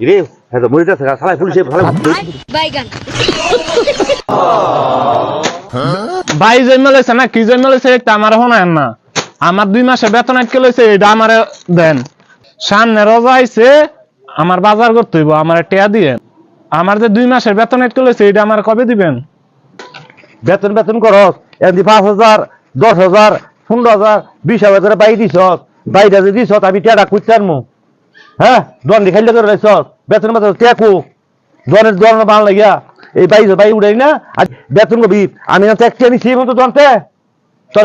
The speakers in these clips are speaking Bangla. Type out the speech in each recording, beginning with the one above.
রে হ্যাঁ তো মরিটা থাকা সালাই পুলিশে ভালো বাইগান ভাই জন্ম লইছে না কি জন্ম লইছে একটা আমার শোনায় না। আমার দুই মাসে বেতন আটকে লইছে এটা আমার দেন। সামনে রোজা আইছে আমার বাজার করতে হইব আমার টেয়া দিয়ে। আমার যে দুই মাসের বেতন আটকে লইছে এটা আমার কবে দিবেন? বেতন বেতন করস এমনি পাঁচ হাজার দশ হাজার পনেরো হাজার বিশ হাজার করে বাই দিছ বাইরে যে দিছ আমি টেয়াটা খুঁজতে আনমু। হ্যাঁ? দন দেখাইলে করে রাইছ? বেতন বেতন টেকু। দনের দন বান লাগিয়া। এই বাই বাই উড়াই না? আর বেতন কবি? আমি না ট্যাক্সি আনি সেই মতো দনতে তোর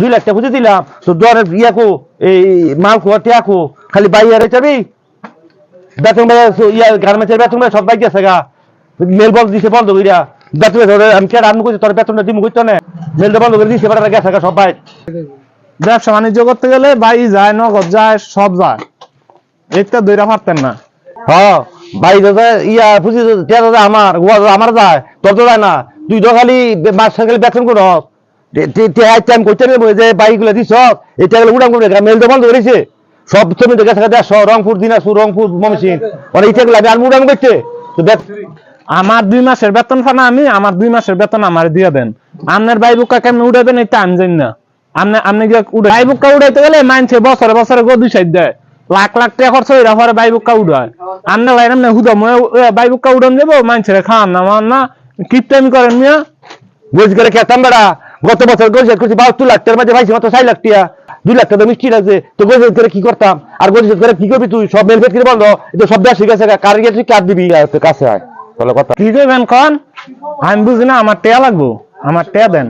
দুই লাখ খুঁজে দিলাম। তো দনের ইয়াকু এই মাল খালি বাই আর চাবি বেতন ইয়া গার্মেন্টের বেতন সব বাই গেছে গা। মেল বল দিছে বন্ধ কইরা। বেতন আমি কে রান্না করছি তোর বেতনটা দিমু কইতো না? বন্ধ করে দিছে গেছে গা সব বাই ব্যবসা বাণিজ্য করতে গেলে বাই যায়, নগদ যায়, সব যায়। এটা দইরা পারতেন না। হ্যাঁ বাই দাদা ইয়া দাদা আমার ওয়া আমার যায় তোর তো যায় না। তুই তো খালি মাস খালি বেতন করো টাইম করতে যে বাইকগুলো দিছ এটা উড়ান করে করেছে সব তুমি তো গেছে দেড়শো রংপুর দিনাজপুর রংপুর মমসিং মানে উড়ান করছে তো আমার দুই মাসের বেতন ফানা আমি আমার দুই মাসের বেতন আমার দিয়ে দেন। আপনার ভাই বুকা কেমন উড়াবেন এটা আমি জানি না। আপনি আপনি উড়ে ভাই বুকা উড়াইতে গেলে মানছে বছরে বছরে গো দুই সাইড দেয়। লাখ লাখ টাকা খরচ হইরা পরে ভাই বুকা উড়ায়। আপনি লাইন আপনি হুদা মই ভাই বুকা উড়ান দেবো মানছে খাওয়ান না আমার না কিপটামি করেন মিয়া। গোজ করে খেতাম বেড়া গত বছর গোজ করছি বাহাত্তর লাখ টাকার মাঝে ভাইছি মাত্র ষাট লাখ টিয়া দুই লাখ টাকা মিষ্টি লাগছে তো গোজ করে কি করতাম? আর গোজ করে কি করবি তুই? সব মেল করে বন্ধ এটা সব দেশ শিখেছে কার গিয়ে তুই কার দিবি? কাছে আয়। বলো কথা। কি করবেন কন? আমি বুঝি না আমার টেয়া লাগবো আমার টেয়া দেন।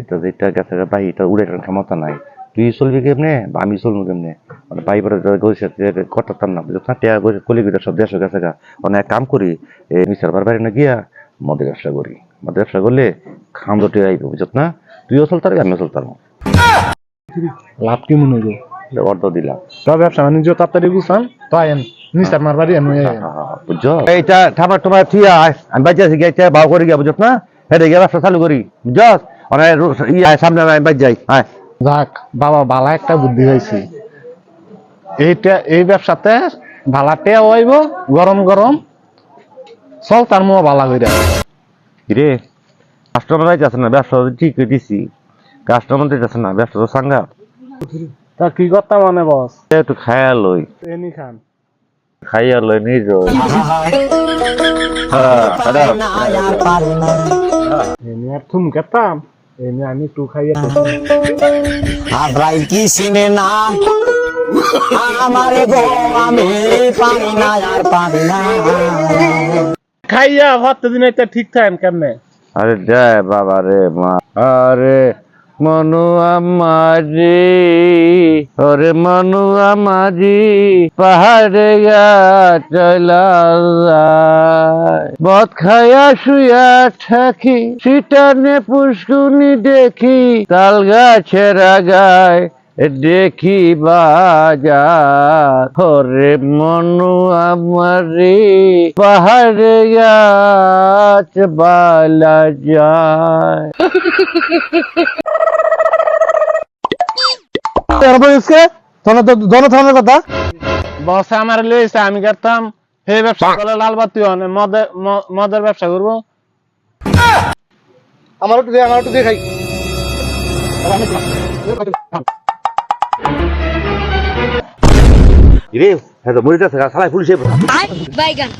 এটা যেটা গেছে ভাই এটা উড়ে ক্ষমতা নাই। তুই চলবি কেমনে? বা আমি চলবো কেমনে? মানে ভাই গেছে করতাম না বুঝত না টিয়া কলিগুটা সব দেশ গেছে গা। অনেক কাম করি এই মিস্টার বার বাড়ি না গিয়া মদের ব্যবসা করি। মদের ব্যবসা করলে খাম তো আইব বুঝত না? তুইও চলতার আমিও চলতাম লাভ কি মনে হইব অর্ধ দিলাম। তো ব্যবসা বাণিজ্য তাড়াতাড়ি বুঝান তো আয়েন আয়েন। বুঝছ? এইটা ঠামার টুমার থিয়া আয় আমি বাচ্চা আছি গিয়ে ভাও করি গিয়া বুঝত না? হেঁটে গিয়ে ব্যবসা চালু করি বুঝছ? অনেক ইয়া সামনে আমি বাজ যাই হ্যাঁ যাক বাবা বালা একটা বুদ্ধি হয়েছে এইটা এই ব্যবসাতে ভালা টেয়া হইব গরম গরম। চল তার মুখ বালা হইরা রে কাস্টমার যাইতেছে না ব্যবসা তো ঠিক দিছি। কাস্টমার দিতেছে না ব্যবসা তো সাঙ্গা তা কি করতে মানে বস একটু খাইয়া লই। এনি খান। খাইয়া লই নিজ এনি আর থুম কেতাম এনি আমি টু খাইয়া আব্রাই কি চিনে না? আমারে গো আমি পারি না আর পারি না। খাইয়া প্রতিদিন এটা ঠিক থাকেন কেমনে? আরে জয় বাবা রে মা। আরে মনু আমারি ওরে মনু আমারি পাহাড়ে গা চলা মদ খায়া শুয়া থাকি সিটানে পুষ্কুনি দেখি তাল গাছের আগায় দেখি বাজার ওরে মনু আমারি পাহাড়ে গাছ বালা যায়। বস আমার লইছে আমি করতাম হে ব্যবসা করলে লাল বাতি হন মদের ম- মদের ব্যবসা করব। আমার একটু দে আমার একটু দে খাই। রে হ্যাঁ তো মরিটা থাকা সালাই পুলিশে বাইগান।